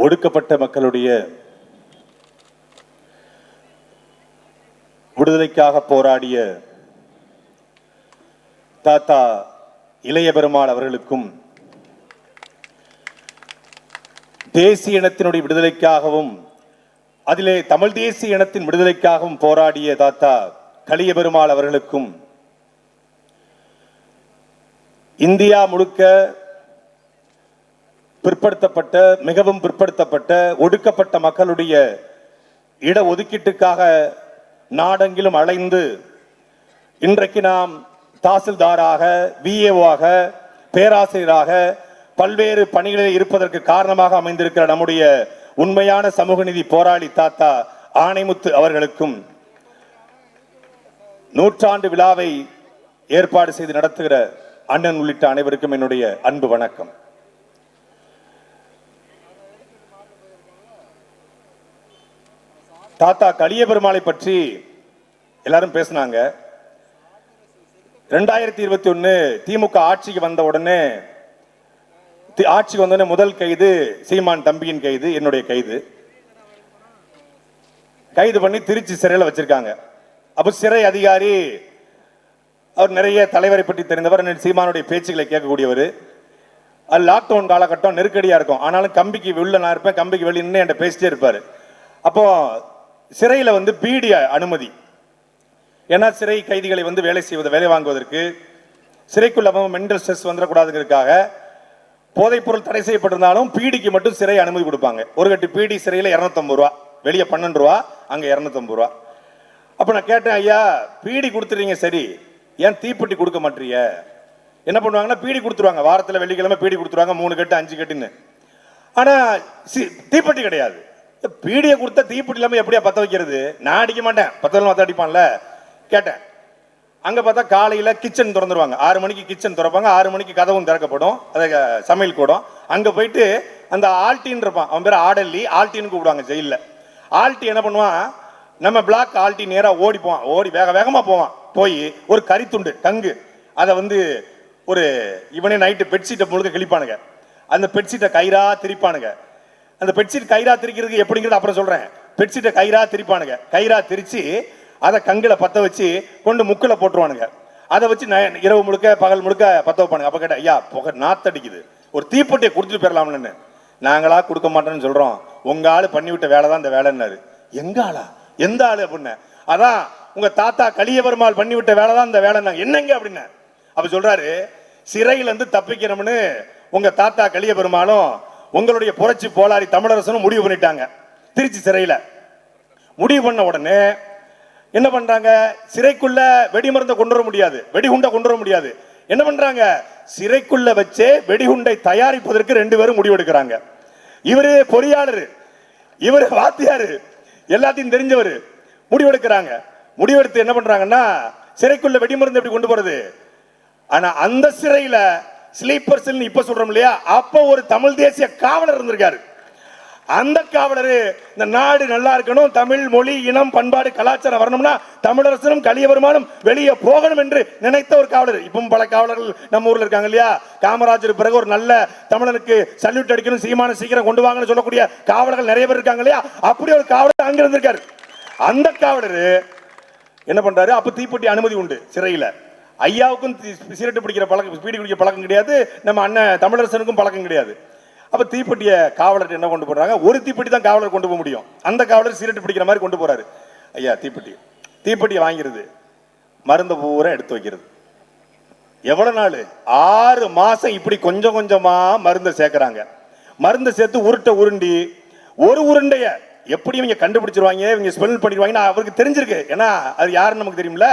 ஒடுக்கப்பட்ட மக்களுடைய விடுதலைக்காக போராடிய தாத்தா இளைய பெருமாள் அவர்களுக்கும் தேசிய இனத்தினுடைய விடுதலைக்காகவும் அதிலே தமிழ் தேசிய இனத்தின் விடுதலைக்காகவும் போராடிய தாத்தா கலிய பெருமாள் அவர்களுக்கும் இந்தியா முழுக்க பிற்படுத்தப்பட்ட மிகவும் பிற்படுத்தப்பட்ட ஒடுக்கப்பட்ட மக்களுடைய இட ஒதுக்கீட்டுக்காக நாடெங்கிலும் அலைந்து இன்றைக்கு நாம் தாசில்தாராக விஏஓவாக பேராசிரியராக பல்வேறு பணிகளில் இருப்பதற்கு காரணமாக அமைந்திருக்கிற நம்முடைய உண்மையான சமூக நீதி போராளி தாத்தா ஆணைமுத்து அவர்களுக்கும் நூற்றாண்டு விழாவை ஏற்பாடு செய்து நடத்துகிற அண்ணன் உள்ளிட்ட அனைவருக்கும் என்னுடைய அன்பு வணக்கம். தாத்தா கலிய பெருமாளை பற்றி எல்லாரும் பேசினாங்க. ரெண்டாயிரத்தி இருபத்தி ஒன்று திமுக ஆட்சிக்கு வந்த உடனே தி- ஆட்சிக்கு வந்த உடனே முதல் கைது சீமான் தம்பியின் கைது என்னுடைய கைது. கைது பண்ணி திருச்சி சிறையில் வச்சிருக்காங்க. அப்போ சிறை அதிகாரி அவர் நிறைய தலைவரை பற்றி தெரிந்தவர் சீமானுடைய பேச்சுகளை கேட்கக்கூடியவர். அது லாக்டவுன் காலகட்டம் நெருக்கடியாக இருக்கும். ஆனாலும் கம்பிக்கு உள்ள நான் இருப்பேன் கம்பிக்கு வெளியே நின்று என்கிட்ட பேசிட்டே இருப்பார். அப்போது சிறையில் வந்து பீடி அனுமதி. ஏன்னா சிறை கைதிகளை வந்து வேலை செய்வது வேலை வாங்குவதற்கு சிறைக்குள்ள மென்டல் ஸ்ட்ரெஸ் வந்துடக்கூடாதுங்கிறதுக்காக போதைப்பொருள் தடை செய்யப்பட்டிருந்தாலும் பீடிக்கு மட்டும் சிறை அனுமதி கொடுப்பாங்க. ஒரு கட்டு பீடி சிறையில் இரநூத்தம்பது ரூபா வெளியே பன்னெண்டு ரூபா அங்கே இரநூத்தம்பது ரூபா. அப்போ நான் கேட்டேன் ஐயா பீடி கொடுத்துறீங்க சரி. ஏன் தீப்பெட்டி கொடுக்க மாட்டீங்க? என்ன பண்ணுவாங்கன்னா பீடி கொடுத்துருவாங்க. வாரத்தில் வெள்ளிக்கிழமை பீடி கொடுத்துருவாங்க. மூணு கட்டு அஞ்சு கட்டுன்னு. ஆனால் சி தீப்பெட்டி கிடையாது. பீடியை கொடுத்தா தீப்பிடி இல்லாமல் எப்படியா பற்ற வைக்கிறது? நான் அடிக்க மாட்டேன். பத்தல மற்ற அடிப்பான்ல. கேட்டேன். அங்கே பார்த்தா காலையில் கிச்சன் திறந்துருவாங்க. ஆறு மணிக்கு கிச்சன் திறப்பாங்க. ஆறு மணிக்கு கதவும் திறக்கப்படும். அதை சமையல் கூடும். அங்கே போயிட்டு அந்த ஆல்டின் இருப்பான். அவன் பேர் ஆடல்லி. ஆல்டின்னு கூப்பிடுவாங்க ஜெயிலில். ஆல்ட்டி என்ன பண்ணுவான்? நம்ம பிளாக் ஆல்ட்டி நேராக ஓடி போவான். ஓடி வேக வேகமாக போவான். போய் ஒரு கரித்துண்டு டங்கு அதை வந்து ஒரு இவனே நைட்டு பெட்ஷீட்டை முழுக்க கிழிப்பானுங்க. அந்த பெட்ஷீட்டை கயிறாக திரிப்பானுங்க. அந்த பெட்ஷீட் கயிறா திரிக்கிறதுக்கு எப்படிங்கிறது அப்புறம் சொல்றேன். பெட்ஷீட்டை கயிறா திரிப்பானுங்க. கயிறா திரிச்சு அதை கங்கில் பத்த வச்சு கொண்டு முக்கில் போட்டுருவானுங்க. அதை வச்சு இரவு முழுக்க பகல் முழுக்க பத்த வைப்பானுங்க. அப்போ கேட்டேன் ஐயா புகை நாத்தடிக்குது. ஒரு தீப்பெட்டியை கொடுத்துட்டு போயிடலாம்னு நாங்களா கொடுக்க மாட்டோம்னு சொல்கிறோம் உங்க ஆள் பண்ணிவிட்ட வேலை தான் இந்த வேலைன்னாரு. எங்க ஆளா? எந்த ஆள்? அப்படின்னு அதான் உங்கள் தாத்தா கலிய பெருமாள் வேலை தான் இந்த வேலை என்னங்க? அப்படின்னு அப்போ சொல்கிறாரு சிறையிலேருந்து தப்பிக்கணும்னு உங்க தாத்தா கலிய பெருமாளும் உங்களுடைய புரட்சி போலாரி தமிழரசனும் முடிவு பண்ணிட்டாங்க. திருச்சி சிறையில. முடிவு பண்ண உடனே என்ன பண்றாங்க? சிறைக்குள்ள வெடிமருந்தை கொண்டு வர முடியாது. வெடிகுண்டை கொண்டு வர முடியாது. என்ன பண்றாங்க? சிறைக்குள்ள வச்சே வெடிகுண்டை தயாரிப்பதற்கு ரெண்டு பேரும் முடிவெடுக்கிறாங்க இவரு பொறியாளர். இவரு வாத்தியாரு. எல்லாத்தையும் தெரிஞ்சவர். முடிவெடுக்கிறாங்க முடிவெடுத்து என்ன பண்றாங்கன்னா சிறைக்குள்ள வெடிமருந்து எப்படி கொண்டு போறது? ஆனா அந்த சிறையில ஸ்லீப்பர் இப்ப சொல்றோம் இல்லையா? அப்ப ஒரு தமிழ் தேசிய காவலர் இருந்திருக்காரு. அந்த காவலர் இந்த நாடு நல்லா இருக்கணும் தமிழ் மொழி இனம் பண்பாடு கலாச்சாரம் வரணும்னா தமிழரசனும் கலியவருமானும் வெளியே போகணும் என்று நினைத்த ஒரு காவலர். இப்பவும் பல காவலர்கள் நம்ம ஊர்ல இருக்காங்க இல்லையா? காமராஜர் பிறகு ஒரு நல்ல தமிழனுக்கு சல்யூட் அடிக்கணும் சீமான சீக்கிரம் கொண்டு வாங்கன்னு சொல்லக்கூடிய காவலர்கள் நிறைய பேர் இருக்காங்க இல்லையா? அப்படி ஒரு காவலர் அங்க இருந்திருக்காரு அந்த காவலர் என்ன பண்றாரு? அப்ப தீப்பெட்டி அனுமதி உண்டு சிறையில. ஐயாவுக்கும் சிகரெட்டு பிடிக்கிற பழக்கம் பீடி குடிக்கிற பழக்கம் கிடையாது. நம்ம அண்ணன் தமிழரசனுக்கும் பழக்கம் கிடையாது. அப்போ தீப்பெட்டிய காவலர் என்ன கொண்டு போடுறாங்க ஒரு தீப்பெட்டி தான் காவலர் கொண்டு போக முடியும். அந்த காவலர் சிகரெட்டு பிடிக்கிற மாதிரி கொண்டு போகிறாரு ஐயா தீப்பெட்டி. தீப்பெட்டியை வாங்கிறது மருந்த பூரா எடுத்து வைக்கிறது. எவ்வளோ நாள்? ஆறு மாதம் இப்படி கொஞ்சம் கொஞ்சமாக மருந்தை சேர்க்குறாங்க. மருந்தை சேர்த்து உருட்டை உருண்டி ஒரு உருண்டைய எப்படி இவங்க கண்டுபிடிச்சிருவாங்க இவங்க ஸ்மெல் பண்ணிடுவாங்கன்னு அவருக்கு தெரிஞ்சிருக்கு. ஏன்னா அது யாருன்னு நமக்கு தெரியும்ல?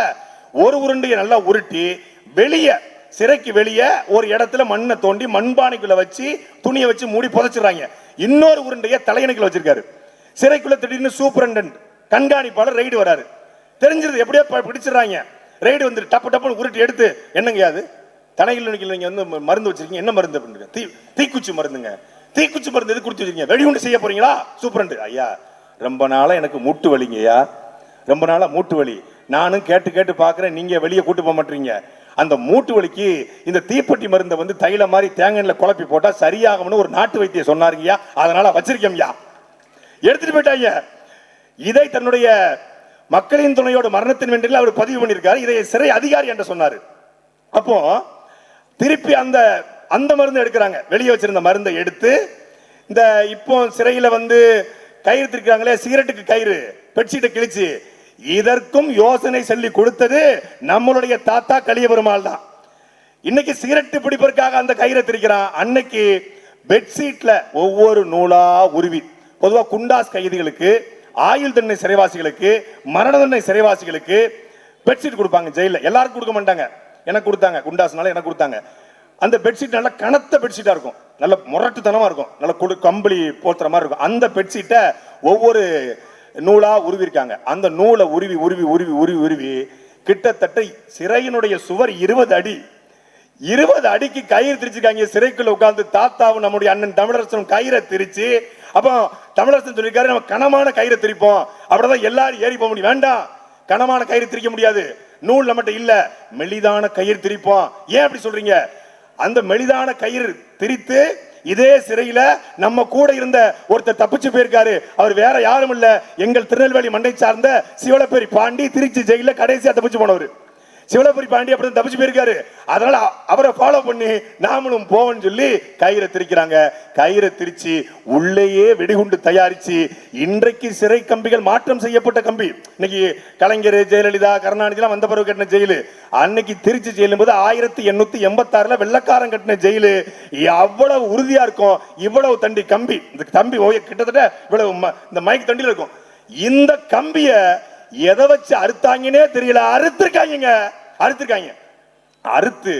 ஒரு உருண்டையை நல்லா உருட்டி வெளியே சிறைக்கு வெளியே ஒரு இடத்துல மண்ணை தோண்டி மண்பானைக்குள்ள வச்சு துணியை வச்சு மூடி புதைச்சிடுறாங்க. இன்னொரு உருண்டையை தலையணைக்குள்ள வச்சிருக்காரு. சிறைக்குள்ள திடீர்னு சூப்பரண்டன் கண்காணிப்பாளர் ரைடு வராரு. தெரிஞ்சிருது எப்படியோ ப- பிடிச்சிடுறாங்க. ரைடு வந்து டப்பு டப்புன்னு உருட்டி எடுத்து என்னங்க அது? தலையில் நீங்க வந்து மருந்து வச்சிருக்கீங்க என்ன மருந்து அப்படின்னு தீ தீக்குச்சி மருந்துங்க. தீக்குச்சி மருந்து எது கொடுத்து வச்சிருக்கீங்க? வெடிகுண்டு செய்ய போறீங்களா? சூப்பரண்டு ஐயா ரொம்ப நாளா எனக்கு மூட்டு வலிங்கய்யா. ரொம்ப நாளா மூட்டு வலி. நானும் கேட்டு கேட்டு பார்க்குறேன் நீங்கள் வெளியே கூட்டு போக மாட்டீங்க. அந்த மூட்டு வலிக்கு இந்த தீப்பெட்டி மருந்தை வந்து தைல மாதிரி தேங்காயில் குழப்பி போட்டால் சரியாகும்னு ஒரு நாட்டு வைத்தியம் சொன்னாருங்கய்யா அதனால் வச்சிருக்கேன்யா எடுத்துட்டு போயிட்டாங்க இதை தன்னுடைய மக்களின் துணையோட மரணத்தின் வென்றில் அவர் பதிவு பண்ணியிருக்காரு. இதை சிறை அதிகாரி என்று சொன்னார். அப்போ திருப்பி அந்த அந்த மருந்து எடுக்கிறாங்க. வெளியே வச்சிருந்த மருந்தை எடுத்து இந்த இப்போ சிறையில் வந்து கயிறு திருக்கிறாங்களே சிகரெட்டுக்கு கயிறு பெட்ஷீட்டை கிழிச்சு இதற்கும் யோசனை சொல்லி கொடுத்தது நம்மளுடைய தாத்தா கலிய பெருமாள் தான். இன்னைக்கு சிகரெட்டு பிடிப்பதற்காக அந்த கயிறை திரிக்கிறான். அன்னைக்கு பெட்ஷீட்ல ஒவ்வொரு நூலா உருவி பொதுவா குண்டாஸ் கைதிகளுக்கு ஆயுள் தண்டனை சிறைவாசிகளுக்கு மரண தண்டனை சிறைவாசிகளுக்கு பெட்ஷீட் கொடுப்பாங்க ஜெயில எல்லாருக்கும் கொடுக்க மாட்டாங்க. எனக்கு கொடுத்தாங்க. குண்டாஸ்னால எனக்கு கொடுத்தாங்க. அந்த பெட்ஷீட் நல்ல கனத்த பெட்ஷீட்டா இருக்கும். நல்ல முரட்டுத்தனமா இருக்கும். நல்ல கொடு கம்பளி போத்துற மாதிரி இருக்கும். அந்த பெட்ஷீட்டை ஒவ்வொரு நூலா உருவிருக்காங்க. அந்த நூலை உருவி உருவி உருவி உருவி உருவி கிட்டத்தட்ட சிறையினுடைய சுவர் இருபது அடி. இருபது அடிக்கு கயிறு திரிச்சிருக்காங்க. சிறைக்குள்ள உட்காந்து தாத்தாவும் நம்முடைய அண்ணன் தமிழரசனும் கயிறை திரிச்சு அப்போ தமிழரசன் சொல்லியிருக்காரு நம்ம கனமான கயிறை திரிப்போம். அப்படிதான் எல்லாரும் ஏறி போக முடியும். வேண்டாம். கனமான கயிறு திரிக்க முடியாது. நூல் நம்மகிட்ட இல்ல. மெலிதான கயிறு திரிப்போம். ஏன் அப்படி சொல்றீங்க? அந்த மெலிதான கயிறு திரித்து இதே சிறையில நம்ம கூட இருந்த ஒருத்தர் தப்பிச்சு போயிருக்காரு. அவர் வேற யாரும் இல்ல. எங்கள் திருநெல்வேலி மண்டை சார்ந்த சிவலப்பேரி பாண்டி திருச்சி ஜெயில கடைசியா தப்பிச்சு போனவர். சிவலபுரி பாண்டி அப்படி தப்பிச்சு போயிருக்காரு. அதனால அவரை ஃபாலோ பண்ணி நாமளும் போவோம்னு சொல்லி கயிறை திரிக்கிறாங்க. கயிறை திரிச்சு உள்ளேயே வெடிகுண்டு தயாரிச்சு இன்றைக்கு சிறை கம்பிகள் மாற்றம் செய்யப்பட்ட கம்பி. இன்னைக்கு கலைஞர் ஜெயலலிதா கருணாநிதிலாம் வந்த பிறகு கட்டின ஜெயிலு. அன்னைக்கு திருச்சி ஜெயிலும் போது ஆயிரத்தி எண்ணூத்தி எண்பத்தாறுல வெள்ளக்காரன் கட்டின ஜெயிலு. அவ்வளவு உறுதியா இருக்கும் இவ்வளவு தண்டி கம்பி. இந்த கம்பி ஓய கிட்டத்தட்ட இவ்வளவு ம- இந்த மைக் தண்டியில் இருக்கும். இந்த கம்பியை எதை வச்சு அறுத்தாங்கன்னே தெரியல. அறுத்திருக்காங்க அறுத்திருக்காங்க. அறுத்து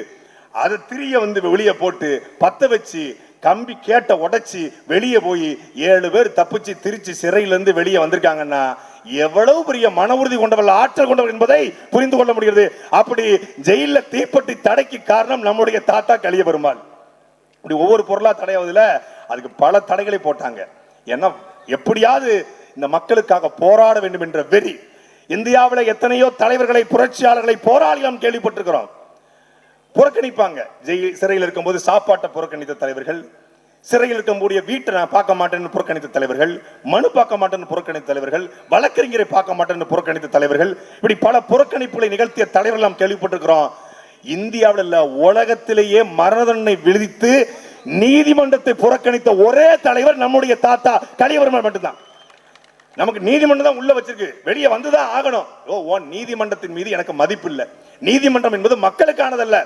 அதை திரிய வந்து வெளியே போட்டு பத்த வச்சு கம்பி கேட்ட உடைச்சி வெளியே போய் ஏழு பேர் தப்பிச்சு திருச்சி சிறையில இருந்து வெளியே வந்திருக்காங்கன்னா எவ்வளவு பெரிய மன உறுதி கொண்டவர்கள் ஆற்றல் கொண்டவர் என்பதை புரிந்து கொள்ள முடிகிறது. அப்படி ஜெயில தீப்பட்டி தடைக்கு காரணம் நம்முடைய தாத்தா கலிய பெருமாள் இப்படி ஒவ்வொரு பொருளா தடையாவதுல அதுக்கு பல தடைகளை போட்டாங்க. ஏன்னா எப்படியாவது இந்த மக்களுக்காக போராட வேண்டும் என்ற வெறி இந்தியாவில் எத்தனையோ தலைவர்களை புரட்சியாளர்களை போராளிகளும் கேள்விப்பட்டிருக்கிறோம். புறக்கணிப்பாங்க. ஜெயில் சிறையில் இருக்கும்போது சாப்பாட்டை புறக்கணித்த தலைவர்கள் சிறையில் இருக்கக்கூடிய வீட்டை நான் பார்க்க மாட்டேன்னு புறக்கணித்த தலைவர்கள் மனு பார்க்க மாட்டேன்னு புறக்கணித்த தலைவர்கள் வழக்கறிஞரை பார்க்க மாட்டேன்னு புறக்கணித்த தலைவர்கள் இப்படி பல புறக்கணிப்புகளை நிகழ்த்திய தலைவர்கள் நாம் கேள்விப்பட்டிருக்கிறோம். இந்தியாவில் இல்ல உலகத்திலேயே மரண தண்டனை விதித்து நீதிமன்றத்தை புறக்கணித்த ஒரே தலைவர் நம்முடைய தாத்தா கலியவர்மன் மட்டும்தான். நமக்கு நீதிமன்றம் தான் உள்ள வச்சிருக்கு. வெளியே வந்துதான் ஆகணும். ஓ ஓ நீதிமன்றத்தின் மீது எனக்கு மதிப்பு இல்லை. நீதிமன்றம் என்பது மக்களுக்கானதல்ல.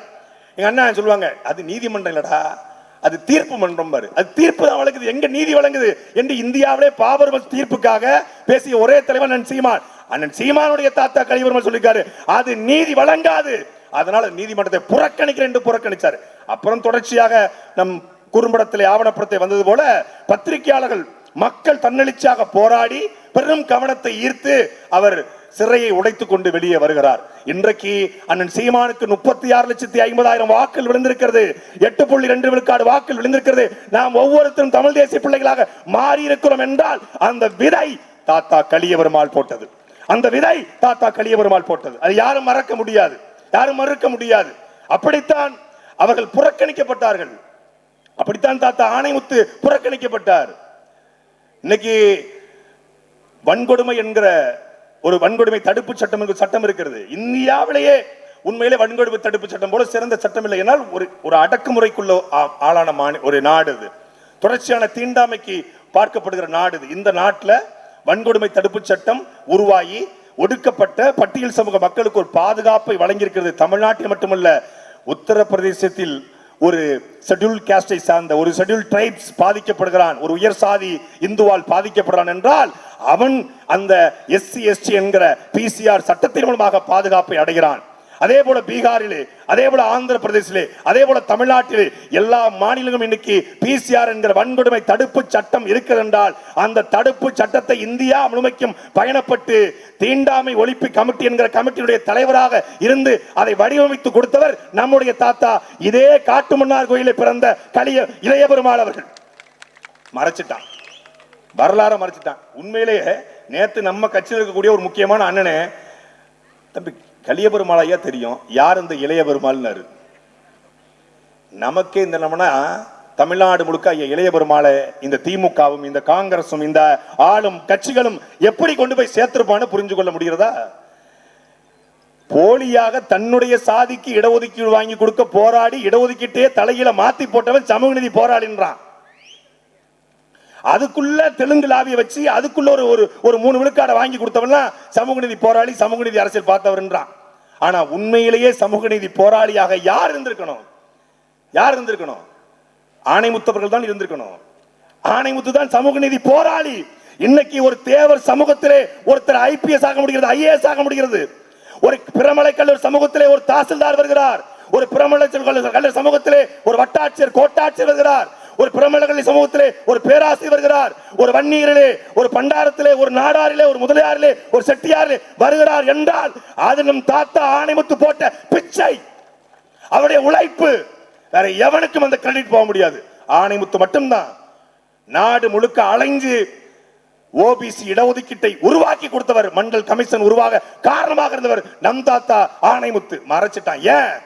எங்க அண்ணா சொல்லுவாங்க அது நீதிமன்றம் இல்லடா. அது தீர்ப்பு மன்றம் பாரு. அது தீர்ப்பு தான் வழங்குது. எங்க நீதி வழங்குது? என்று இந்தியாவிலே பாபர் தீர்ப்புக்காக பேசிய ஒரே தலைவர் அண்ணன் சீமான். அண்ணன் சீமானுடைய தாத்தா கலிவர்மன் சொல்லிருக்காரு அது நீதி வழங்காது. அதனால நீதிமன்றத்தை புறக்கணிக்கிறேன் என்று புறக்கணிச்சார். அப்புறம் தொடர்ச்சியாக நம் குறும்படத்திலே ஆவணப்படத்தை வந்தது போல பத்திரிகையாளர்கள் மக்கள் தன்னெழுச்சியாக போராடி பெரும் கவனத்தை ஈர்த்து அவர் சிறையை உடைத்துக் கொண்டு வெளியே வருகிறார். இன்றைக்கு அண்ணன் சீமானுக்கு முப்பத்தி ஆறு லட்சத்தி ஐம்பதாயிரம் வாக்கள் விழுந்திருக்கிறது. எட்டு புள்ளி ரெண்டு விழுக்காடு வாக்கள் விழுந்திருக்கிறது. நாம் ஒவ்வொருத்தரும் தமிழ் தேசிய பிள்ளைகளாக மாறி இருக்கிறோம் என்றால் அந்த விதை தாத்தா கலியபெருமாள் போட்டது. அந்த விதை தாத்தா கலியபெருமாள் போட்டது. அது யாரும் மறக்க முடியாது. யாரும் மறுக்க முடியாது. அப்படித்தான் அவர்கள் புறக்கணிக்கப்பட்டார்கள். அப்படித்தான் தாத்தா ஆணைமுத்து புறக்கணிக்கப்பட்டார். இன்னைக்கு வன்கொடுமை என்கிற ஒரு வன்கொடுமை தடுப்பு சட்டம் என்கிற சட்டம் இருக்கிறது. இந்தியாவிலேயே உண்மையிலே வன்கொடுமை தடுப்பு சட்டம் போல சிறந்த சட்டம் இல்லை என்றால் ஒரு ஒரு அடக்குமுறைக்குள்ள ஆளான மாநி- ஒரு நாடு இது. தொடர்ச்சியான தீண்டாமைக்கு பார்க்கப்படுகிற நாடு இது. இந்த நாட்டில் வன்கொடுமை தடுப்பு சட்டம் உருவாகி ஒடுக்கப்பட்ட பட்டியல் சமூக மக்களுக்கு ஒரு பாதுகாப்பை வழங்கியிருக்கிறது தமிழ்நாட்டில் மட்டுமல்ல உத்தரப்பிரதேசத்தில் ஒரு ஷெட்யூல் கேஸ்டை சார்ந்த ஒரு ஷெட்யூல் ட்ரைப்ஸ் பாதிக்கப்படுகிறான். ஒரு உயர் சாதி இந்துவால் பாதிக்கப்படுறான் என்றால் அவன் அந்த எஸ்சி எஸ்டி என்கிற பிசிஆர் சட்டத்தின் மூலமாக பாதுகாப்பை அடைகிறான். அதே போல பீகாரிலே அதே போல ஆந்திர பிரதேசிலே அதே போல தமிழ்நாட்டிலே எல்லா மாநிலங்களும் இன்னைக்கு பிசிஆர் என்கிற வன்கொடுமை தடுப்பு சட்டம் இருக்கிறது என்றால் அந்த தடுப்பு சட்டத்தை இந்தியா முழுமைக்கும் பயணப்பட்டு தீண்டாமை ஒழிப்பு கமிட்டி என்கிற கமிட்டியுடைய தலைவராக இருந்து அதை வடிவமைத்து கொடுத்தவர் நம்முடைய தாத்தா. இதே காட்டுமன்னார் கோயிலில் பிறந்த கலிய இளைய பெருமாள் அவர்கள். மறைச்சிட்டான். வரலாற மறைச்சிட்டான். உண்மையிலேயே நேத்து நம்ம கட்சியில் இருக்கக்கூடிய ஒரு முக்கியமான அண்ணனே தம்பி கலிய பெருமாள் ஐயா தெரியும். யார் இந்த இளைய பெருமாள்னாரு? நமக்கே இந்த நம்மனா தமிழ்நாடு முழுக்க ஐயா இளைய பெருமாளை இந்த திமுகவும் இந்த காங்கிரசும் இந்த ஆளும் கட்சிகளும் எப்படி கொண்டு போய் சேர்த்திருப்பான்னு புரிஞ்சு கொள்ள முடிகிறதா? போலியாக தன்னுடைய சாதிக்கு இடஒதுக்கீடு வாங்கி கொடுக்க போராடி இடஒதுக்கீட்டே தலையில மாத்தி போட்டவன் சமூக நீதி போராளின்றான். அதுக்குள்ள தெலுங்கு லாபியை வச்சு அதுக்குள்ள ஒரு ஒரு ஒரு மூணு விழுக்காடை வாங்கி கொடுத்தவன்லாம் சமூக நீதி போராளி சமூக நீதி அரசியல் பார்த்தவர்ன்றான். ஆனா உண்மையிலேயே சமூக நீதி போராளியாக யார் இருந்திருக்கணும்? யார் இருந்திருக்கணும்? ஆணைமுத்தவர்கள் தான் இருந்திருக்கணும். ஆணைமுத்து தான் சமூக நீதி போராளி. இன்னைக்கு ஒரு தேவர் சமூகத்திலே ஒருத்தர் ஐபிஎஸ் ஆக முடிகிறது ஐஏஎஸ் ஆக முடிகிறது. ஒரு பிரமலை கல்லூர் சமூகத்திலே ஒரு தாசில்தார் வருகிறார். ஒரு பிரமலை கல்லூர் சமூகத்திலே ஒரு வட்டாட்சியர் கோட்டாட்சியர் வருகிறார். ஒரு பிரமலகல்லி சமூகத்திலே ஒரு பேராசிரியர் வருகிறார். ஒரு வன்னியரிலே ஒரு பண்டாரத்திலே ஒரு நாடாரிலே ஒரு முதலியாரிலே ஒரு செட்டியாரிலே வருகிறார் என்றால் அது நம் தாத்தா ஆணைமுத்து போட்ட பிச்சை. அவருடைய உழைப்பு. வேற எவனுக்கும் அந்த கிரெடிட் போக முடியாது. ஆணைமுத்து மட்டும்தான். நாடு முழுக்க அலைஞ்சு ஓபிசி இடஒதுக்கீட்டை உருவாக்கி கொடுத்தவர் மண்டல் கமிஷன் உருவாக காரணமாக இருந்தவர் நம் தாத்தா ஆணைமுத்து. மறைச்சிட்டான். ஏன்?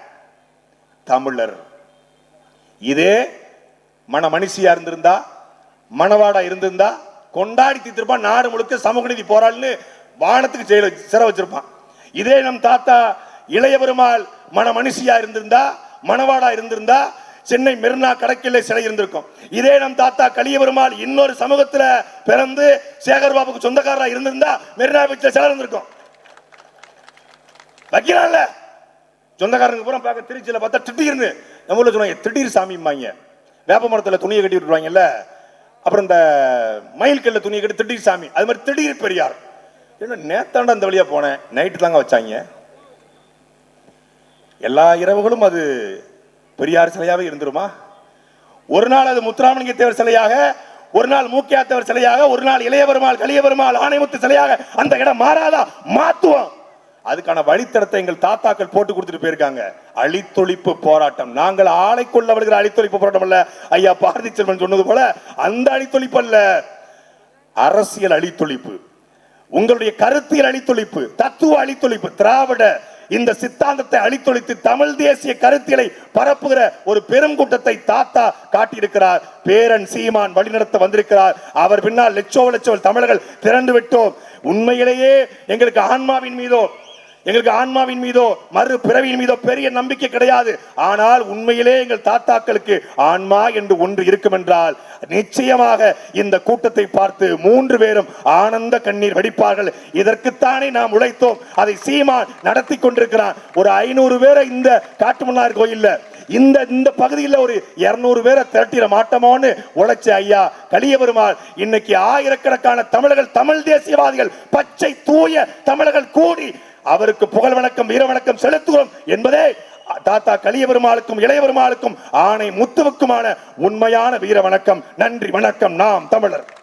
தமிழர். இதே மன மனுஷியா இருந்திருந்தா மனவாடா இருந்திருந்தா கொண்டாடி தீர்த்திருப்பான் நாடு முழுக்க சமூக நீதி போராளின்னு வானத்துக்கு செயல சிற வச்சிருப்பான். இதே நம் தாத்தா இளைய பெருமாள் மன மனுஷியா இருந்திருந்தா மணவாடா இருந்திருந்தா சென்னை மெரினா கடற்கரை சிலை இருந்திருக்கும். இதே நம் தாத்தா கலிய பெருமாள் இன்னொரு சமூகத்துல பிறந்து சேகர் பாபுக்கு சொந்தக்காரரா இருந்திருந்தா மெரினா பீச்சில் சிலை இருந்திருக்கும். வைக்கலாம்ல சொந்தக்காரங்க பூரா பார்க்க திருச்சியில பார்த்தா திடீர்னு நம்ம ஊரில் சொன்னாங்க திடீர் சாமிம்பாங்க. வேப்ப மரத்துல துணியை கட்டி விட்டுருவாங்கல்ல? அப்புறம் இந்த மயில்கல்ல துணியை கட்டி திடீர் சாமி. அது மாதிரி திடீர் பெரியார். என்ன நேத்தாண்ட அந்த வழியா போனேன். நைட்டு தாங்க வச்சாங்க. எல்லா இரவுகளும் அது பெரியார் சிலையாவே இருந்துருமா? ஒரு நாள் அது முத்துராமலிங்க தேவர் சிலையாக ஒரு நாள் மூக்கியா தேவர் சிலையாக ஒரு நாள் இளைய பெருமாள் கலிய பெருமாள் ஆணைமுத்து சிலையாக அந்த இடம் மாறாதா? மாத்துவோம். அதுக்கான வழித்தடத்தை எங்கள் தாத்தாக்கள் போட்டு கொடுத்துட்டு போயிருக்காங்க. அழித்தொழிப்பு போராட்டம். நாங்கள் ஆளை கொள்ள வருகிற அழித்தொழிப்பு போராட்டம் அல்ல. ஐயா பாரதி செல்வன் சொன்னது போல அந்த அழித்தொழிப்பு அல்ல. அரசியல் அழித்தொழிப்பு. உங்களுடைய கருத்தியல் அழித்தொழிப்பு தத்துவ அழித்தொழிப்பு திராவிட இந்த சித்தாந்தத்தை அழித்தொழித்து தமிழ் தேசிய கருத்தியலை பரப்புகிற ஒரு பெரும் கூட்டத்தை தாத்தா காட்டியிருக்கிறார். பேரன் சீமான் வழிநடத்த வந்திருக்கிறார். அவர் பின்னால் லட்சோ லட்சோ தமிழர்கள் திரண்டு விட்டோம். உண்மையிலேயே எங்களுக்கு ஆன்மாவின் மீதோ எங்களுக்கு ஆன்மாவின் மீதோ மறு பிறவியின் மீதோ பெரிய நம்பிக்கை கிடையாது. ஆனால் உண்மையிலே எங்கள் தாத்தாக்களுக்கு ஆன்மா என்று ஒன்று இருக்கும் என்றால் நிச்சயமாக இந்த கூட்டத்தை பார்த்து மூன்று பேரும் ஆனந்த கண்ணீர் வடிப்பார்கள். இதற்குத்தானே நாம் உழைத்தோம். அதை சீமான் நடத்தி கொண்டிருக்கிறான். ஒரு ஐநூறு பேரை இந்த காட்டுமன்னார் கோயில்ல இந்த இந்த பகுதியில் ஒரு இருநூறு பேரை திரட்டிட மாட்டோமோன்னு உழைச்ச ஐயா கலிய பெருமாள் இன்னைக்கு ஆயிரக்கணக்கான தமிழர்கள் தமிழ் தேசியவாதிகள் பச்சை தூய தமிழர்கள் கூடி அவருக்கு புகழ் வணக்கம் வீர வணக்கம் செலுத்துகிறோம் என்பதே தாத்தா கலிய பெருமாளுக்கும் இளைய பெருமாளுக்கும் ஆணை முத்துவுக்குமான உண்மையான வீர வணக்கம். நன்றி வணக்கம். நாம் தமிழர்.